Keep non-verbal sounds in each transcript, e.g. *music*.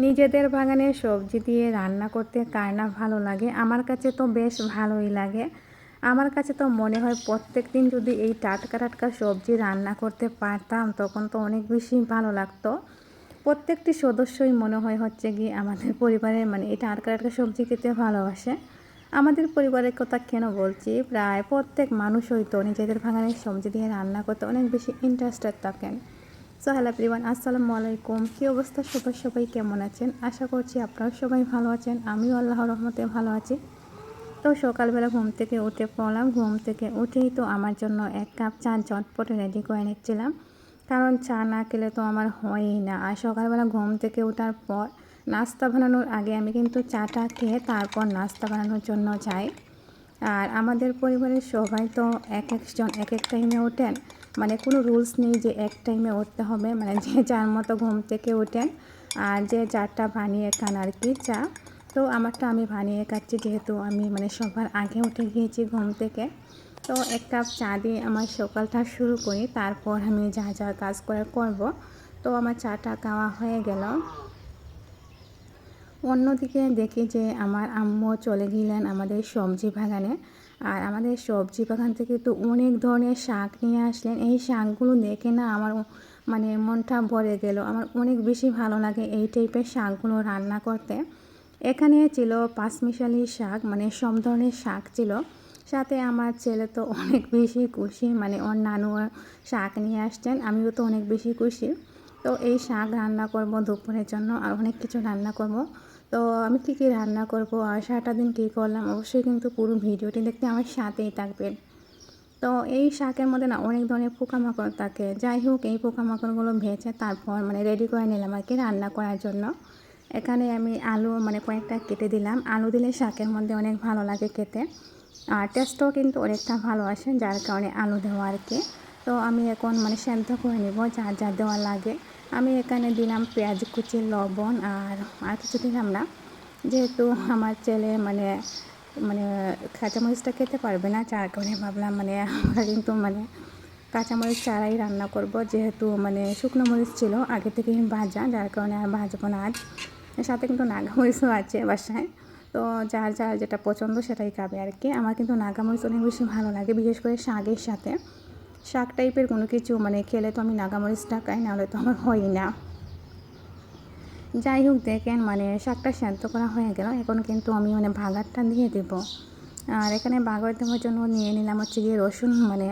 নিজেদের বাগানে সবজি দিয়ে রান্না করতে কার না ভালো লাগে। আমার কাছে তো বেশ ভালোই লাগে। আমার কাছে তো মনে হয় প্রত্যেক দিন যদি এই টাটকা টাটকা সবজি রান্না করতে পারতাম, তখন তো অনেক বেশি ভালো লাগতো। প্রত্যেকটি সদস্যই মনে হয় হচ্ছে কি আমাদের পরিবারের মানে এই টাটকা টাটকা সবজি খেতে ভালোবাসে। আমাদের পরিবারের কথা কেন বলছি? প্রায় প্রত্যেক মানুষই তো নিজেদের বাগানের সবজি দিয়ে রান্না করতে অনেক বেশি ইন্টারেস্টেড থাকেন। সো হ্যালো প্রিয়ান আসসালামু আলাইকুম। কী অবস্থা? সবাই সবাই কেমন আছেন? আশা করছি আপনারা সবাই ভালো আছেন। আমিও আল্লাহর রহমতে ভালো আছি। তো সকালবেলা ঘুম থেকে উঠে পড়লাম। ঘুম থেকে উঠেই তো আমার জন্য এক কাপ চা ঝটপটে রেডি করে নিচ্ছিলাম। কারণ চা না খেলে তো আমার হয়ই না। আর সকালবেলা ঘুম থেকে ওঠার পর নাস্তা বানানোর আগে আমি কিন্তু চাটা খেয়ে তারপর নাস্তা বানানোর জন্য যাই। আর আমাদের পরিবারের সবাই তো এক একজন এক এক টাইমে ওঠেন। মানে কোনো রুলস নেই যে এক টাইমে উঠতে হবে মানে যে যার মতো ঘুম থেকে ওঠেন আর যে যারটা বানিয়ে খান আর কি, চা। তো আমারটা আমি বানিয়ে খাচ্ছি যেহেতু আমি মানে সবার আগে উঠে গিয়েছি ঘুম থেকে। তো এক কাপ চা দিয়ে আমার সকালটা শুরু করি, তারপর আমি যা যা কাজ করে করব। তো আমার চাটা খাওয়া হয়ে গেল। অন্যদিকে দেখি যে আমার আম্মু চলে গেলেন আমাদের সবজি বাগানে। আর আমাদের সবজি বাগান থেকে তো অনেক ধরনের শাক নিয়ে আসলেন। এই শাকগুলো দেখে না আমার মানে মনটা ভরে গেল। আমার অনেক বেশি ভালো লাগে এই টাইপের শাকগুলো রান্না করতে। এখানে ছিল পাঁচমিশালি শাক মানে সব ধরনের শাক ছিল। সাথে আমার ছেলে তো অনেক বেশি খুশি মানে ওর নানু শাক নিয়ে আসছেন। আমিও তো অনেক বেশি খুশি। তো এই শাক রান্না করব দুপুরের জন্য আর অনেক কিছু রান্না করব। তো আমি কী কী রান্না করব আর সারাটা দিন কী করলাম অবশ্যই কিন্তু পুরো ভিডিওটি দেখতে আমার সাথেই থাকবেন। তো এই শাকের মধ্যে না অনেক ধরনের পোকামাকড় থাকে। যাই হোক এই পোকামাকড়গুলো ভেজে তারপর মানে রেডি করে নিলাম আর কি রান্না করার জন্য। এখানে আমি আলু মানে কয়েকটা কেটে দিলাম। আলু দিলে শাকের মধ্যে অনেক ভালো লাগে খেতে। আর টেস্টও কিন্তু অনেকটা ভালো আসে যার কারণে আলু দেওয়া আর কি। তো আমি এখন মানে সেদ্ধ করে নেব, যা যা দেওয়া লাগে। আমি এখানে দিলাম পেঁয়াজ, কুচি, লবণ আর আর কিছু দিলাম না। যেহেতু আমার ছেলে মানে মানে কাঁচামরিচটা খেতে পারবে না, যার কারণে ভাবলাম মানে আমরা কিন্তু মানে কাঁচামরিচ চারাই রান্না করব। যেহেতু মানে শুকনো মরিচ ছিল, আগে থেকে ভাজা, যার কারণে আর ভাজবো না আজ। সাথে কিন্তু নাগামরিচও আছে বাসায়। তো যার যার যেটা পছন্দ সেটাই খাবে আর কি। আমার কিন্তু নাগামরিচ অনেক বেশি ভালো লাগে, বিশেষ করে শাকের সাথে। শাক টাইপের কোনো কিছু মানে খেলে তো আমি নাগামরিচটা খাই নাহলে তো আমার হয় না। যাই হোক, দেখেন মানে শাকটা সেদ্ধ করা হয়ে গেল। এখন কিন্তু আমি মানে ভাগারটা দিয়ে দেবো। আর এখানে ভাগার দেওয়ার জন্য নিয়ে নিলাম হচ্ছে গিয়ে রসুন মানে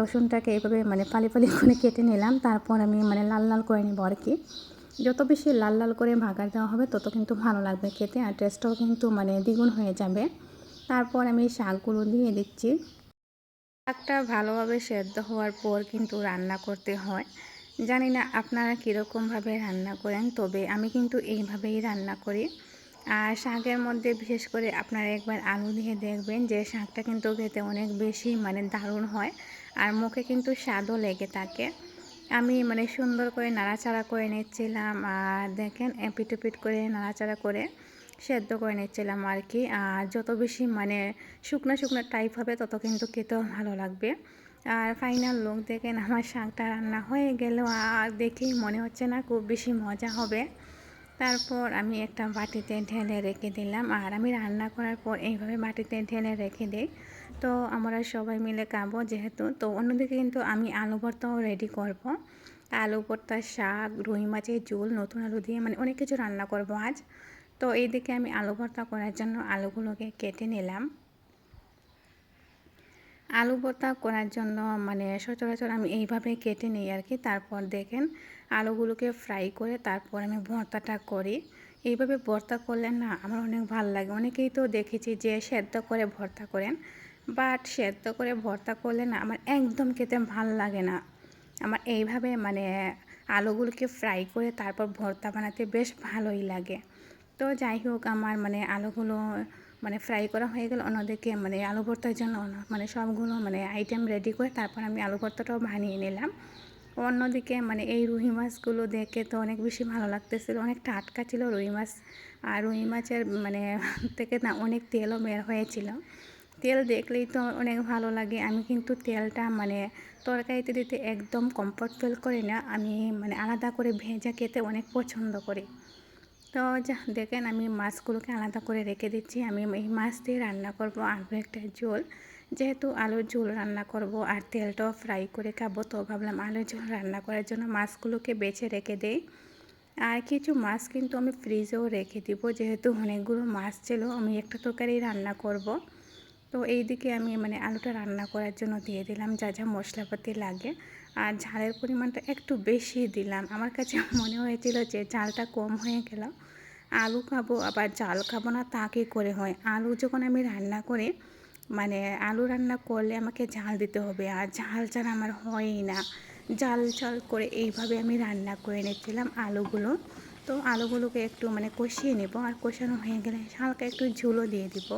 রসুনটাকে এইভাবে মানে পালি পালি করে কেটে নিলাম। তারপর আমি মানে লাল লাল করে নেব আর কি। যত বেশি লাল লাল করে ভাগার দেওয়া হবে, তত কিন্তু ভালো লাগবে খেতে, আর টেস্টটাও কিন্তু মানে দ্বিগুণ হয়ে যাবে। তারপর আমি শাকগুলো দিয়ে দিচ্ছি। শাকটা ভালোভাবে সেদ্ধ হওয়ার পর কিন্তু রান্না করতে হয়। জানি না আপনারা কীরকমভাবে রান্না করেন, তবে আমি কিন্তু এইভাবেই রান্না করি। আর শাকের মধ্যে বিশেষ করে আপনারা একবার আলু দিয়ে দেখবেন যে শাকটা কিন্তু খেতে অনেক বেশি মানে দারুণ হয় আর মুখে কিন্তু স্বাদও লেগে থাকে। আমি মানে সুন্দর করে নাড়াচাড়া করে নিচ্ছিলাম, আর দেখেন এপিট করে নাড়াচাড়া করে সেদ্ধ করে নিচ্ছিলাম আর কি। আর যত বেশি মানে শুকনো শুকনো টাইপ হবে, তত কিন্তু খেতেও ভালো লাগবে। আর ফাইনাল লুক দেখেন আমার শাকটা রান্না হয়ে গেল আর দেখেই মনে হচ্ছে না খুব বেশি মজা হবে। তারপর আমি একটা বাটিতে ঢেলে রেখে দিলাম আর আমি রান্না করার পর এইভাবে বাটিতে ঢেলে রেখে দিই। তো আমরা সবাই মিলে খাব যেহেতু। তো অন্যদিকে কিন্তু আমি আলু ভর্তাও রেডি করব। আলু ভর্তা শাক, রুই মাছের ঝোল, নতুন আলু দিয়ে মানে অনেক কিছু রান্না করব আজ। তো এইদিকে আমি আলু ভর্তা করার জন্য আলুগুলোকে কেটে নিলাম। আলু ভর্তা করার জন্য মানে সচরাচর আমি এইভাবে কেটে নিই আর কি। তারপর দেখেন আলুগুলোকে ফ্রাই করে তারপর আমি ভর্তাটা করি। এইভাবে ভর্তা করলে না আমার অনেক ভালো লাগে। অনেকেই তো দেখেছি যে সেদ্ধ করে ভর্তা করেন, বাট সেদ্ধ করে ভর্তা করলে না আমার একদম খেতে ভালো লাগে না। আমার এইভাবে মানে আলুগুলোকে ফ্রাই করে তারপর ভর্তা বানাতে বেশ ভালোই লাগে। তো যাই হোক, আমার মানে আলুগুলো মানে ফ্রাই করা হয়ে গেল। অন্যদিকে মানে আলু ভর্তার জন্য মানে সবগুলো মানে আইটেম রেডি করে তারপর আমি আলু ভর্তাটাও বানিয়ে নিলাম। অন্যদিকে মানে এই রুই মাছগুলো দেখে তো অনেক বেশি ভালো লাগতেছিল। অনেক টাটকা ছিল রুই মাছ। আর রুই মাছের মানে *laughs* থেকে না অনেক তেলও বের হয়েছিল। তেল দেখলেই তো অনেক ভালো লাগে। আমি কিন্তু তেলটা মানে তরকারিতে দিতে একদম কমফর্ট ফিল করি না। আমি মানে আলাদা করে ভেজা খেতে অনেক পছন্দ করি। তো যা, দেখেন আমি মাছগুলোকে আলাদা করে রেখে দিচ্ছি। আমি এই মাছ দিয়ে রান্না করব আলু একটা ঝোল। যেহেতু আলুর ঝোল রান্না করব আর তেলটাও ফ্রাই করে খাব, তো ভাবলাম আলুর ঝোল রান্না করার জন্য মাছগুলোকে বেছে রেখে দেই। আর কিছু মাছ কিন্তু আমি ফ্রিজেও রেখে দিব, যেহেতু অনেকগুলো মাছ ছিল, আমি একটা তরকারি রান্না করব। তো এই দিকে আমি মানে আলুটা রান্না করার জন্য দিয়ে দিলাম, যা যা মশলাপাতি লাগে। আর ঝালের পরিমাণটা একটু বেশি দিলাম। আমার কাছে *laughs* মনে হয়েছিল যে ঝালটা কম হয়ে গেল। আলু খাব, আবার জাল খাব না, তা কী করে হয়? আলু যখন আমি রান্না করি মানে আলু রান্না করলে আমাকে ঝাল দিতে হবে, আর ঝাল ছাড়া আমার হয়ই না। জাল জাল করে এইভাবে আমি রান্না করে নিচ্ছিলাম আলুগুলো। তো আলুগুলোকে একটু মানে কষিয়ে নেব, আর কষানো হয়ে গেলে হালকা একটু ঝুলো দিয়ে দিব।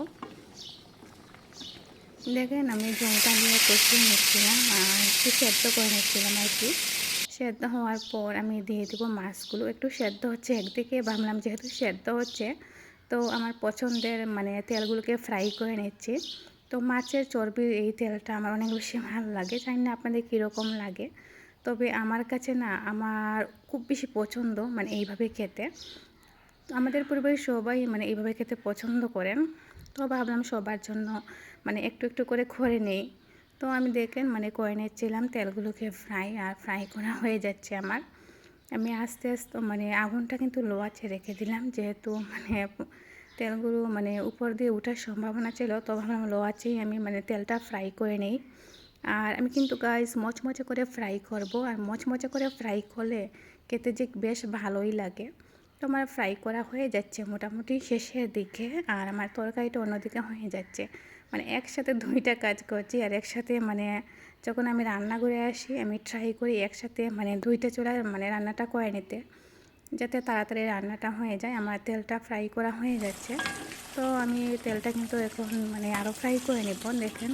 দেখেন, আমি জলটা নিয়ে কষিয়ে নিচ্ছিলাম, আর একটু সেদ্ধ করে নিচ্ছিলাম আর কি। সেদ্ধ হওয়ার পর আমি দিয়ে দেবো মাছগুলো। একটু সেদ্ধ হচ্ছে একদিকে, ভাবলাম যেহেতু সেদ্ধ হচ্ছে, তো আমার পছন্দের মানে তেলগুলোকে ফ্রাই করে নিচ্ছি। তো মাছের চর্বির এই তেলটা আমার অনেক বেশি ভালো লাগে, জানি না আপনাদের কীরকম লাগে। তবে আমার কাছে না, আমার খুব বেশি পছন্দ মানে এইভাবে খেতে। আমাদের পরিবারের সবাই মানে এইভাবে খেতে পছন্দ করেন। তো ভাবলাম সবার জন্য মানে একটু একটু করে করে নেই। তো আমি দেখেন মানে করে নিচ্ছিলাম তেলগুলোকে ফ্রাই, আর ফ্রাই করা হয়ে যাচ্ছে আমার। আমি আস্তে আস্তে মানে আগুনটা কিন্তু লো আছে রেখে দিলাম, যেহেতু মানে তেলগুলো মানে উপর দিয়ে ওঠার সম্ভাবনা ছিল, তো ভাবলাম লো আছেই আমি মানে তেলটা ফ্রাই করে নেই। আর আমি কিন্তু গাইস মচমচে করে ফ্রাই করব, আর মচমচে করে ফ্রাই করলে খেতে যে বেশ ভালোই লাগে। তো আমার ফ্রাই করা হয়ে যাচ্ছে মোটামুটি শেষের দিকে আর আমার তরকারিটা অন্যদিকে হয়ে যাচ্ছে। মানে একসাথে দুইটা কাজ করছি আর একসাথে মানে যখন আমি রান্না করে আসি, আমি ট্রাই করি একসাথে মানে দুইটা চুলা মানে রান্নাটা করে নিতে। যাতে তাড়াতাড়ি রান্নাটা হয়ে যায়, আমার তেলটা ফ্রাই করা হয়ে যাচ্ছে। তো আমি তেলটা কিন্তু এখন মানে আরও ফ্রাই করে নেব, দেখেন।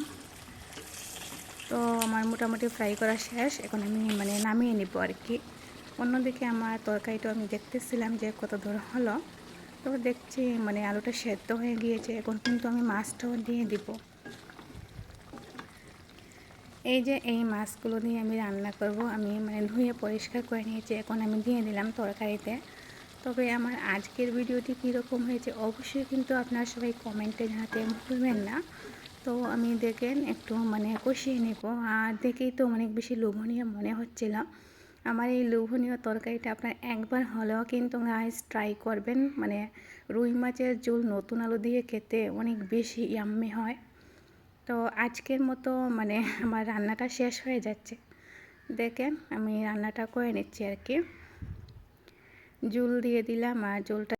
তো আমার মোটামুটি ফ্রাই করা শেষ, এখন আমি মানে নামিয়ে নিব আর কি। অন্যদিকে আমার তরকারিটা আমি দেখতেছিলাম যে কত দূর হলো। তো দেখছি মানে আলুটা সেদ্ধ হয়ে গিয়েছে, এখন কিন্তু আমি মাছটাও দিয়ে দিব। এই যে এই মাছগুলো দিয়ে আমি রান্না করব, আমি মানে ধুয়ে পরিষ্কার করে নিয়েছি, এখন আমি দিয়ে দিলাম তরকারিতে। তবে আমার আজকের ভিডিওটি কীরকম হয়েছে অবশ্যই কিন্তু আপনারা সবাই কমেন্টে জানাতে ভুলবেন না। তো আমি দেখেন একটু মানে কষিয়ে নেব, আর দেখেই তো অনেক বেশি লোভনীয় মনে হচ্ছিল। আমার এই লোভনীয় তরকারিটা আপনার একবার হলেও কিন্তু গাইস ট্রাই করবেন। মানে রুই মাছের ঝোল নতুন আলু দিয়ে খেতে অনেক বেশি ইয়াম্মি হয়। তো আজকের মতো মানে আমার রান্নাটা শেষ হয়ে যাচ্ছে। দেখেন আমি রান্নাটা করে নিচ্ছি আর কি। জুল দিয়ে দিলাম আর জলটা